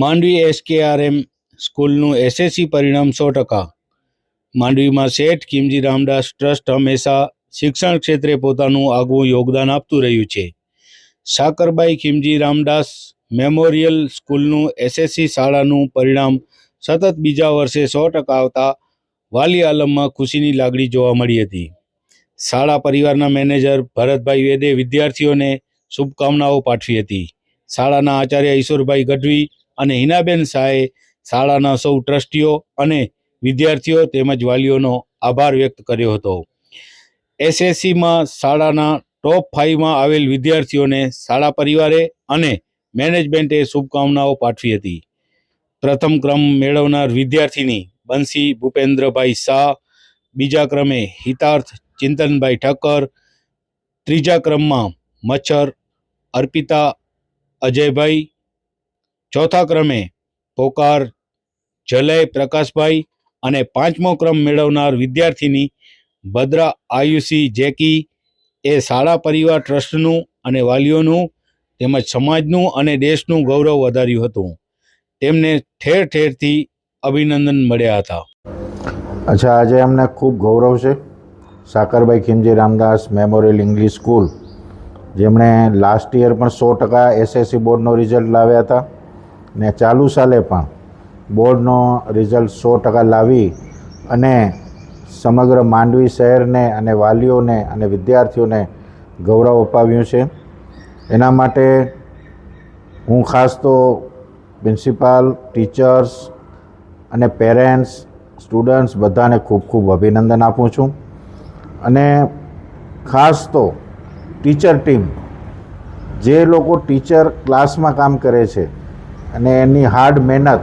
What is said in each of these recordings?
માંડવી એસકેઆરએમ સ્કૂલનું એસએસસી પરિણામ સો ટકા. માંડવીમાં શેઠ કિમજી રામદાસ ટ્રસ્ટ હંમેશા શિક્ષણ ક્ષેત્રે પોતાનું આગવું યોગદાન આપતું રહ્યું છે. સાકરબાઈ ખીમજી રામદાસ મેમોરિયલ સ્કૂલનું એસએસસી શાળાનું પરિણામ સતત બીજા વર્ષે સો ટકા આવતા વાલી આલમમાં ખુશીની લાગણી જોવા મળી હતી. શાળા પરિવારના મેનેજર ભરતભાઈ વેદે વિદ્યાર્થીઓને શુભકામનાઓ પાઠવી હતી. શાળાના આચાર્ય ઈશ્વરભાઈ ગઢવી અને હિનાબેન શાહે શાળાના સૌ ટ્રસ્ટીઓ અને વિદ્યાર્થીઓ તેમજ વાલીઓનો આભાર વ્યક્ત કર્યો હતો. એસએસસીમાં શાળાના ટોપ ફાઇવમાં આવેલ વિદ્યાર્થીઓને શાળા પરિવારે અને મેનેજમેન્ટે શુભકામનાઓ પાઠવી હતી. પ્રથમ ક્રમ મેળવનાર વિદ્યાર્થીની બંસી ભૂપેન્દ્રભાઈ શાહ, બીજા ક્રમે હિતાર્થ ચિંતનભાઈ ઠક્કર, ત્રીજા ક્રમમાં મચ્છર અર્પિતા અજયભાઈ ચોથા ક્રમે પોકાર જલય પ્રકાશભાઈ અને પાંચમો ક્રમ મેળવનાર વિદ્યાર્થીની ભદ્રા આયુષી જેકી એ શાળા પરિવાર ટ્રસ્ટનું અને વાલીઓનું તેમજ સમાજનું અને દેશનું ગૌરવ વધાર્યું હતું. તેમને ઠેર ઠેરથી અભિનંદન મળ્યા હતા. અચ્છા, આજે અમને ખૂબ ગૌરવ છે. Sakarbhai Khimji Ramdas memorial English school, જેમણે લાસ્ટ યર પણ સો ટકા એસએસસી બોર્ડનો રિઝલ્ટ લાવ્યા હતા. ને ચાલુ સાલે પણ બોર્ડનો રિઝલ્ટ સો ટકા લાવી અને સમગ્ર માંડવી શહેરને અને વાલીઓને અને વિદ્યાર્થીઓને ગૌરવ અપાવ્યું છે. એના માટે હું ખાસ તો પ્રિન્સિપાલ, ટીચર્સ અને પેરેન્ટ્સ, સ્ટુડન્ટ્સ બધાને ખૂબ ખૂબ અભિનંદન આપું છું. અને ખાસ તો ટીચર ટીમ, જે લોકો ટીચર ક્લાસમાં કામ કરે છે અને એની હાર્ડ મહેનત,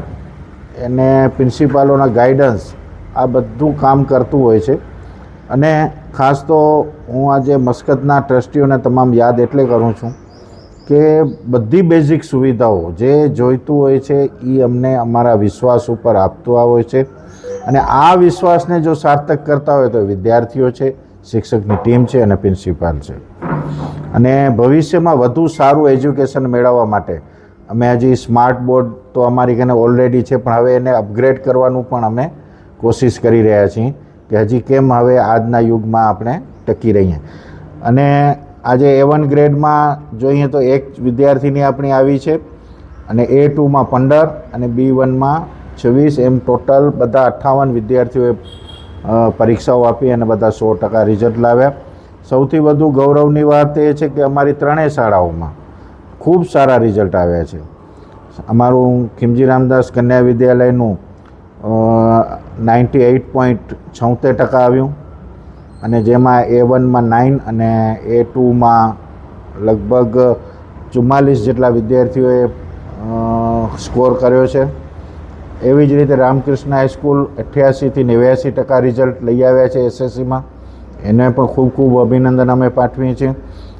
એને પ્રિન્સિપાલોના ગાઈડન્સ આ બધું કામ કરતું હોય છે. અને ખાસ તો હું આજે મસ્કતના ટ્રસ્ટીઓને તમામ યાદ એટલે કરું છું કે બધી બેઝિક સુવિધાઓ જે જોઈતું હોય છે એ અમને અમારા વિશ્વાસ ઉપર આપતું હોય છે. અને આ વિશ્વાસને જો સાર્થક કરતા હોય તો વિદ્યાર્થીઓ છે, શિક્ષકની ટીમ છે અને પ્રિન્સિપાલ છે. અને ભવિષ્યમાં વધુ સારું એજ્યુકેશન મેળવવા માટે અમે હજી સ્માર્ટ બોર્ડ તો અમારી કને ઓલરેડી છે, પણ હવે એને અપગ્રેડ કરવાનું પણ અમે કોશિશ કરી રહ્યા છીએ કે હજી કેમ હવે આજના યુગમાં આપણે ટકી રહીએ. અને આજે એ વન ગ્રેડમાં જોઈએ તો એક વિદ્યાર્થીની આપણી આવી છે, અને એ ટુમાં પંદર અને બી વનમાં છવ્વીસ. એમ ટોટલ બધા અઠ્ઠાવન વિદ્યાર્થીઓએ પરીક્ષાઓ આપી અને બધા સો ટકા રિઝલ્ટ લાવ્યા. સૌથી વધુ ગૌરવની વાત એ છે કે અમારી ત્રણેય શાળાઓમાં ખૂબ સારા રિઝલ્ટ આવ્યા છે. અમારું ખીમજી રામદાસ કન્યા વિદ્યાલયનું નાઇન્ટી એઇટ પોઈન્ટ છોતેર ટકા આવ્યું. અને જેમાં એ વનમાં નાઇન અને એ ટુમાં લગભગ ચુમ્માલીસ જેટલા વિદ્યાર્થીઓએ સ્કોર કર્યો છે. એવી જ રીતે રામકૃષ્ણ હાઈસ્કૂલ અઠ્યાસીથી નેવ્યાસી ટકા રિઝલ્ટ લઈ આવ્યા છે એસએસસીમાં. એને પણ ખૂબ ખૂબ અભિનંદન અમે પાઠવીએ છીએ.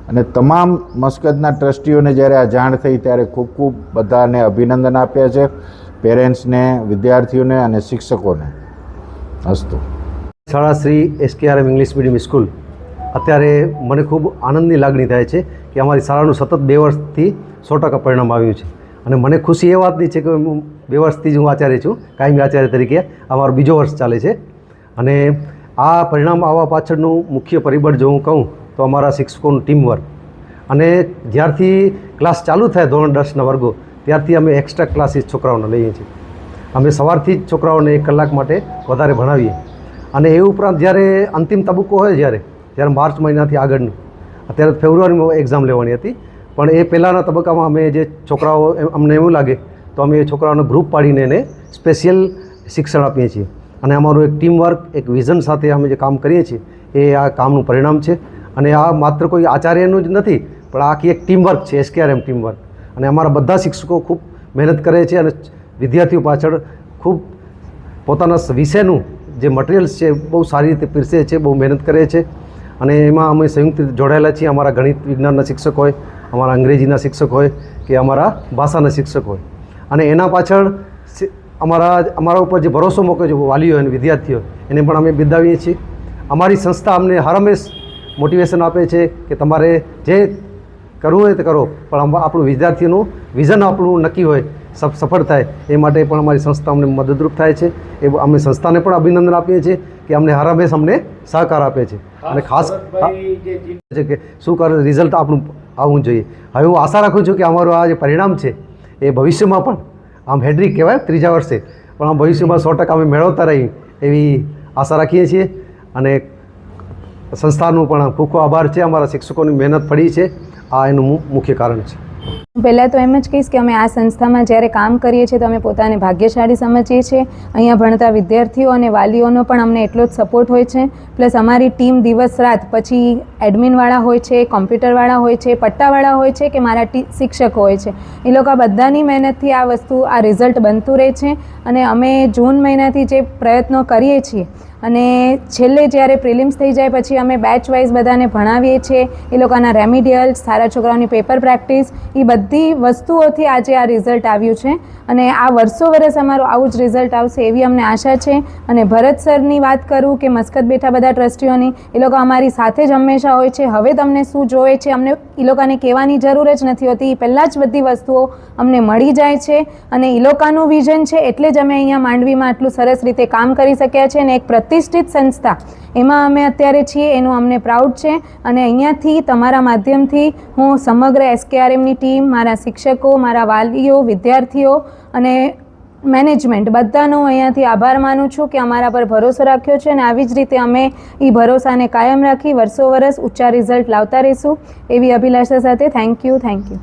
અને તમામ મસ્કતના ટ્રસ્ટીઓને જ્યારે આ જાણ થઈ ત્યારે ખૂબ ખૂબ બધાને અભિનંદન આપ્યા છે, પેરેન્ટ્સને, વિદ્યાર્થીઓને અને શિક્ષકોને. અસ્તુ. શાળા Shri SKRM English medium school. અત્યારે મને ખૂબ આનંદની લાગણી થાય છે કે અમારી શાળાનું સતત બે વર્ષથી સો ટકા પરિણામ આવ્યું છે. અને મને ખુશી એ વાતની છે કે હું બે વર્ષથી જ હું આચાર્ય છું, કાયમી આચાર્ય તરીકે. અમારો બીજો વર્ષ ચાલે છે. અને આ પરિણામ આવવા પાછળનું મુખ્ય પરિબળ જો હું કહું તો અમારા શિક્ષકોનું ટીમવર્ક અને જ્યારથી ક્લાસ ચાલુ થાય ધોરણ દસના વર્ગો, ત્યારથી અમે એક્સ્ટ્રા ક્લાસીસ છોકરાઓને લઈએ છીએ. અમે સવારથી જ છોકરાઓને એક કલાક માટે વધારે ભણાવીએ. અને એ ઉપરાંત જ્યારે અંતિમ તબક્કો હોય જ્યારે, ત્યારે માર્ચ મહિનાથી આગળનું. અત્યારે ફેબ્રુઆરીમાં એક્ઝામ લેવાની હતી, પણ એ પહેલાંના તબક્કામાં અમે જે છોકરાઓ અમને એવું લાગે, તો અમે એ છોકરાઓને ગ્રુપ પાડીને એને સ્પેશિયલ શિક્ષણ આપીએ છીએ. અને અમારું એક ટીમ વર્ક એક વિઝન સાથે અમે જે કામ કરીએ છીએ, એ આ કામનું પરિણામ છે. અને આ માત્ર કોઈ આચાર્યનું જ નથી, પણ આખી એક ટીમ વર્ક છે એસકેઆરએમ ટીમ વર્ક અને અમારા બધા શિક્ષકો ખૂબ મહેનત કરે છે અને વિદ્યાર્થીઓ પાછળ ખૂબ પોતાના વિષયનું જે મટીરિયલ્સ છે બહુ સારી રીતે પીરસે છે, બહુ મહેનત કરે છે. અને એમાં અમે સંયુક્ત જોડાયેલા છીએ. અમારા ગણિત વિજ્ઞાનના શિક્ષક હોય, અમારા અંગ્રેજીના શિક્ષક હોય કે અમારા ભાષાના શિક્ષક હોય. અને એના પાછળ અમારા અમારા ઉપર જે ભરોસો મૂકે છે, વાલીઓ અને વિદ્યાર્થીઓ, એને પણ અમે બિરદાવીએ છીએ. અમારી સંસ્થા અમને હર હંમેશ મોટિવેશન આપે છે કે તમારે જે કરવું હોય તે કરો. પણ આપણું વિદ્યાર્થીનું વિઝન આપણું નક્કી હોય સફળ થાય એ માટે પણ અમારી સંસ્થા અમને મદદરૂપ થાય છે. એ અમે સંસ્થાને પણ અભિનંદન આપીએ છીએ કે અમને હરામેશ અમને સહકાર આપે છે. અને ખાસ છે કે શું કરે રિઝલ્ટ આપણું આવવું જોઈએ. હવે હું આશા રાખું છું કે અમારું આ જે પરિણામ છે એ ભવિષ્યમાં પણ આમ હેડ્રિક કહેવાય ત્રીજા વર્ષે. પણ આમ ભવિષ્યમાં સો ટકા અમે મેળવતા રહી એવી આશા રાખીએ છીએ. અને સંસ્થાનું પણ ખૂબ ખૂબ આભાર છે. અમારા શિક્ષકોની મહેનત પડી છે. આ એનું મુખ્ય કારણ છે. પહેલાં તો એમ જ કહીશ કે અમે આ સંસ્થામાં જ્યારે કામ કરીએ છીએ તો અમે પોતાને ભાગ્યશાળી સમજીએ છીએ. અહીંયા ભણતા વિદ્યાર્થીઓ અને વાલીઓનો પણ અમને એટલો જ સપોર્ટ હોય છે. પ્લસ અમારી ટીમ દિવસ રાત પછી એડમિનવાળા હોય છે કોમ્પ્યુટરવાળા હોય છે પટ્ટાવાળા હોય છે કે મારા શિક્ષકો હોય છે. એ લોકો બધાની મહેનતથી આ વસ્તુ, આ રિઝલ્ટ બનતું રહે છે અને અમે જૂન મહિનાથી જે પ્રયત્નો કરીએ છીએ અને છેલ્લે જ્યારે પ્રિલિમ્સ થઈ જાય પછી અમે બેચ વાઇઝ બધાને ભણાવીએ છીએ. એ લોકોના રેમિડિયલ્સ સારા છોકરાઓની પેપર પ્રેક્ટિસ એ બધી વસ્તુઓથી આજે આ રિઝલ્ટ આવ્યું છે. અને આ વર્ષો વર્ષ અમારું આવું જ રિઝલ્ટ આવશે એવી અમને આશા છે. અને ભરત સરની વાત કરું કે મસ્કત બેઠા બધા ટ્રસ્ટીઓની, એ લોકો અમારી સાથે જ હંમેશા હોય છે. હવે તમને શું જોવે છે અમને એ લોકોને કહેવાની જરૂર જ નથી હોતી. એ પહેલાં જ બધી વસ્તુઓ અમને મળી જાય છે. અને એ લોકોનું વિઝન છે એટલે જ અમે અહીંયા માંડવીમાં આટલું સરસ રીતે કામ કરી શક્યા છે. અને એક પ્રતિષ્ઠિત સંસ્થા, એમાં અમે અત્યારે છીએ, એનું અમને પ્રાઉડ છે. અને અહીંયાથી, તમારા માધ્યમથી હું સમગ્ર એસકેઆરએમની ટીમ મારા શિક્ષકો, મારા વાલીઓ, વિદ્યાર્થીઓ અને મેનેજમેન્ટ બધાનો અહીંયાથી આભાર માનું છું કે અમારા પર ભરોસો રાખ્યો છે અને આવી જ રીતે અમે એ ભરોસાને કાયમ રાખી વર્ષો વર્ષ ઊંચા રિઝલ્ટ લાવતા રહીશું એવી અભિલાષા સાથે થેન્ક યુ થેન્ક યુ.